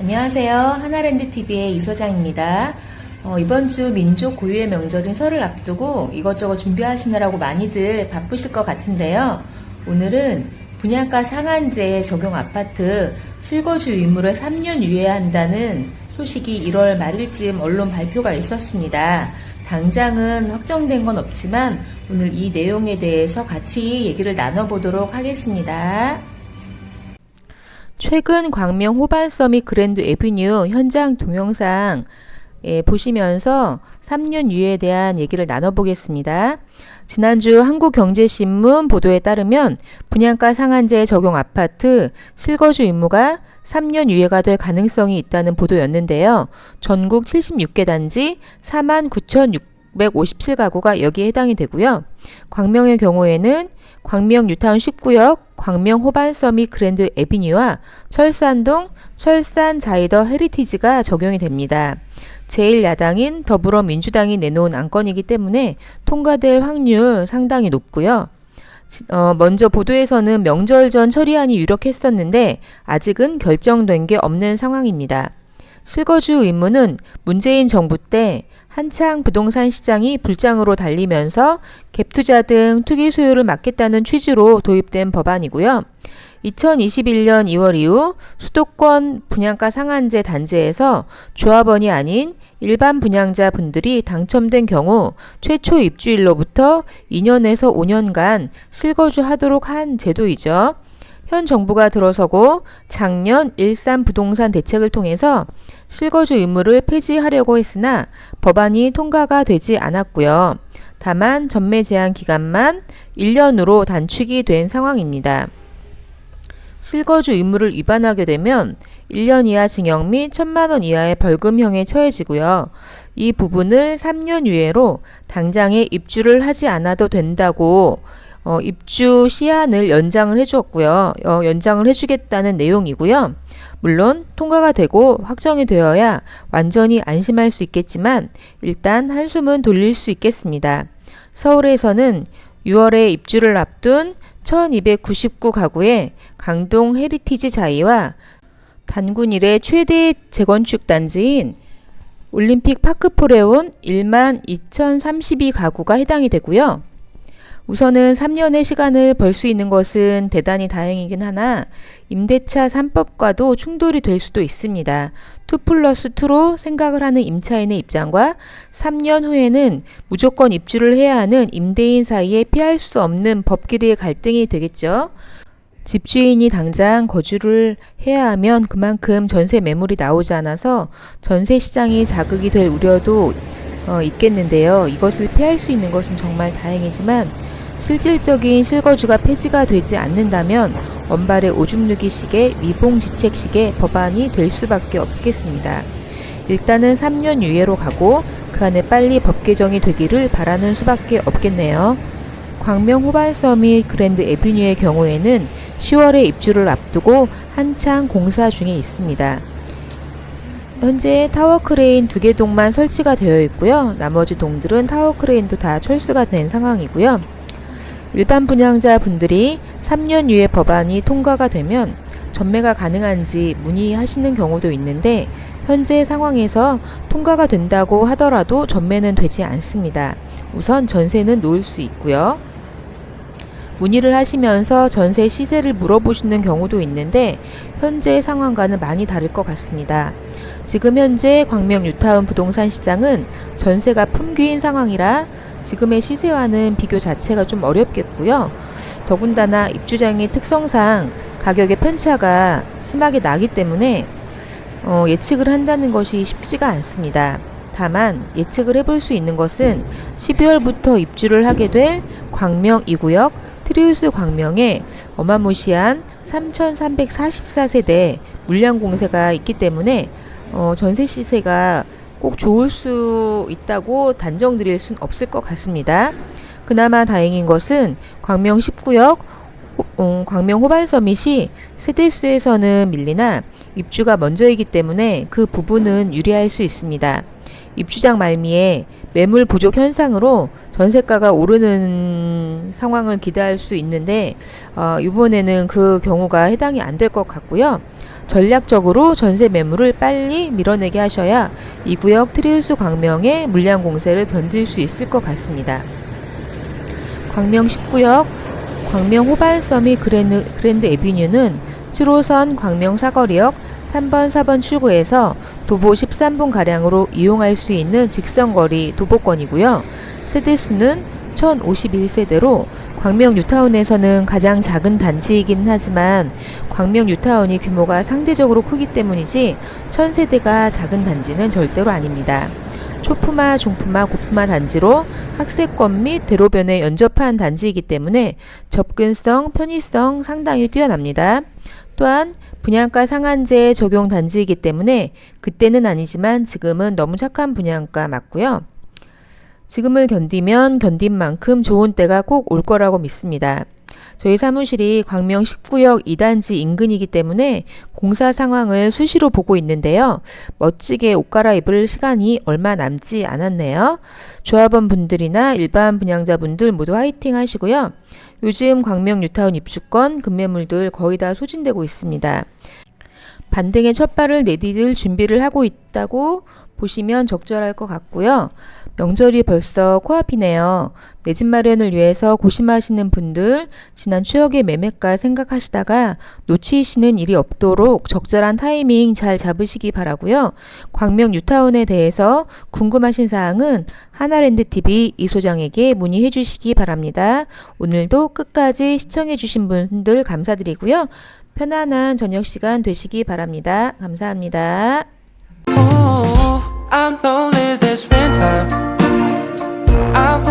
안녕하세요. 하나랜드TV의 이소장입니다. 어, 이번 주 민족 고유의 명절인 설을 앞두고 이것저것 준비하시느라고 많이들 바쁘실 것 같은데요. 오늘은 분양가 상한제 적용 아파트 실거주 의무를 3년 유예한다는 소식이 1월 말일쯤 언론 발표가 있었습니다. 당장은 확정된 건 없지만 오늘 이 내용에 대해서 같이 얘기를 나눠보도록 하겠습니다. 최근 광명 호반서밋 그랜드 에비뉴 현장 동영상 예, 보시면서 3년 유예에 대한 얘기를 나눠보겠습니다. 지난주 한국경제신문 보도에 따르면 분양가 상한제 적용 아파트 실거주 의무가 3년 유예가 될 가능성이 있다는 보도였는데요. 전국 76개 단지 49,657가구가 여기에 해당이 되고요. 광명의 경우에는 광명 뉴타운 19역, 광명 호반서밋 그랜드 에비뉴와 철산동 철산 자이더 헤리티지가 적용이 됩니다. 제1야당인 더불어민주당이 내놓은 안건이기 때문에 통과될 확률 상당히 높고요. 어, 먼저 보도에서는 명절 전 처리안이 유력했었는데 아직은 결정된 게 없는 상황입니다. 실거주 의무는 문재인 정부 때 한창 부동산 시장이 불장으로 달리면서 갭투자 등 투기 수요를 막겠다는 취지로 도입된 법안이고요. 2021년 2월 이후 수도권 분양가 상한제 단지에서 조합원이 아닌 일반 분양자 분들이 당첨된 경우 최초 입주일로부터 2년에서 5년간 실거주 하도록 한 제도이죠. 현 정부가 들어서고 작년 일산 부동산 대책을 통해서 실거주 의무를 폐지하려고 했으나 법안이 통과가 되지 않았고요. 다만 전매 제한 기간만 1년으로 단축이 된 상황입니다. 실거주 의무를 위반하게 되면 1년 이하 징역 및 1천만 원 이하의 벌금형에 처해지고요. 이 부분을 3년 유예로 당장에 입주를 하지 않아도 된다고 어, 입주 시한을 연장을 해주었고요. 어, 연장을 해주겠다는 내용이고요. 물론 통과가 되고 확정이 되어야 완전히 안심할 수 있겠지만 일단 한숨은 돌릴 수 있겠습니다. 서울에서는 6월에 입주를 앞둔 1299 가구의 강동 헤리티지 자이와 단군 일의 최대 재건축 단지인 올림픽 파크포레온 1만 2032 가구가 해당이 되고요. 우선은 3년의 시간을 벌 수 있는 것은 대단히 다행이긴 하나 임대차 3법과도 충돌이 될 수도 있습니다. 2 플러스 2로 생각을 하는 임차인의 입장과 3년 후에는 무조건 입주를 해야 하는 임대인 사이에 피할 수 없는 법끼리의 갈등이 되겠죠. 집주인이 당장 거주를 해야 하면 그만큼 전세 매물이 나오지 않아서 전세 시장이 자극이 될 우려도 어, 있겠는데요. 이것을 피할 수 있는 것은 정말 다행이지만 실질적인 실거주가 폐지가 되지 않는다면 원발의 오줌 누기식의 미봉지책식의 법안이 될 수밖에 없겠습니다. 일단은 3년 유예로 가고 그 안에 빨리 법 개정이 되기를 바라는 수밖에 없겠네요. 광명 호발섬이 그랜드 에비뉴의 경우에는 10월에 입주를 앞두고 한창 공사 중에 있습니다. 현재 타워 크레인 두 개 동만 설치가 되어 있고요. 나머지 동들은 타워 크레인도 다 철수가 된 상황이고요. 일반 분양자 분들이 3년 유예 법안이 통과가 되면 전매가 가능한지 문의하시는 경우도 있는데 현재 상황에서 통과가 된다고 하더라도 전매는 되지 않습니다. 우선 전세는 놓을 수 있고요. 문의를 하시면서 전세 시세를 물어보시는 경우도 있는데 현재 상황과는 많이 다를 것 같습니다. 지금 현재 광명 뉴타운 부동산 시장은 전세가 품귀인 상황이라 지금의 시세와는 비교 자체가 좀 어렵겠고요. 더군다나 입주장의 특성상 가격의 편차가 심하게 나기 때문에 어, 예측을 한다는 것이 쉽지가 않습니다. 다만 예측을 해볼 수 있는 것은 12월부터 입주를 하게 될 광명 2구역 트리우스 광명에 어마무시한 3,344세대 물량 공세가 있기 때문에 어, 전세 시세가 꼭 좋을 수 있다고 단정 드릴 순 없을 것 같습니다. 그나마 다행인 것은 광명 19역 어, 광명 호반서밋이 세대수에서는 밀리나 입주가 먼저이기 때문에 그 부분은 유리할 수 있습니다. 입주장 말미에 매물 부족 현상으로 전세가가 오르는 상황을 기대할 수 있는데 어, 이번에는 그 경우가 해당이 안 될 것 같고요. 전략적으로 전세 매물을 빨리 밀어내게 하셔야 이 구역 트리우스 광명의 물량 공세를 견딜 수 있을 것 같습니다. 광명 10구역 광명 호반섬이 그랜드, 그랜드 에비뉴는 7호선 광명 사거리역 3번, 4번 출구에서 도보 13분 가량으로 이용할 수 있는 직선거리 도보권이고요. 세대수는 1051세대로 광명 뉴타운에서는 가장 작은 단지이긴 하지만 광명 뉴타운이 규모가 상대적으로 크기 때문이지 1000세대가 작은 단지는 절대로 아닙니다. 초품화, 중품화, 고품화 단지로 학세권 및 대로변에 연접한 단지이기 때문에 접근성, 편의성 상당히 뛰어납니다. 또한 분양가 상한제 적용 단지이기 때문에 그때는 아니지만 지금은 너무 착한 분양가 맞고요. 지금을 견디면 견딘 만큼 좋은 때가 꼭 올 거라고 믿습니다. 저희 사무실이 광명 19역 2단지 인근이기 때문에 공사 상황을 수시로 보고 있는데요. 멋지게 옷 갈아입을 시간이 얼마 남지 않았네요. 조합원 분들이나 일반 분양자분들 모두 화이팅 하시고요. 요즘 광명 뉴타운 입주권 급매물들 거의 다 소진되고 있습니다. 반등의 첫 발을 내디딜 준비를 하고 있다고 보시면 적절할 것 같고요. 명절이 벌써 코앞이네요. 내 집 마련을 위해서 고심하시는 분들, 지난 추억의 매매가 생각하시다가 놓치시는 일이 없도록 적절한 타이밍 잘 잡으시기 바라고요. 광명 뉴타운에 대해서 궁금하신 사항은 하나랜드TV 이 소장에게 문의해 주시기 바랍니다. 오늘도 끝까지 시청해 주신 분들 감사드리고요. 편안한 저녁 시간 되시기 바랍니다. 감사합니다. Oh, This time. I've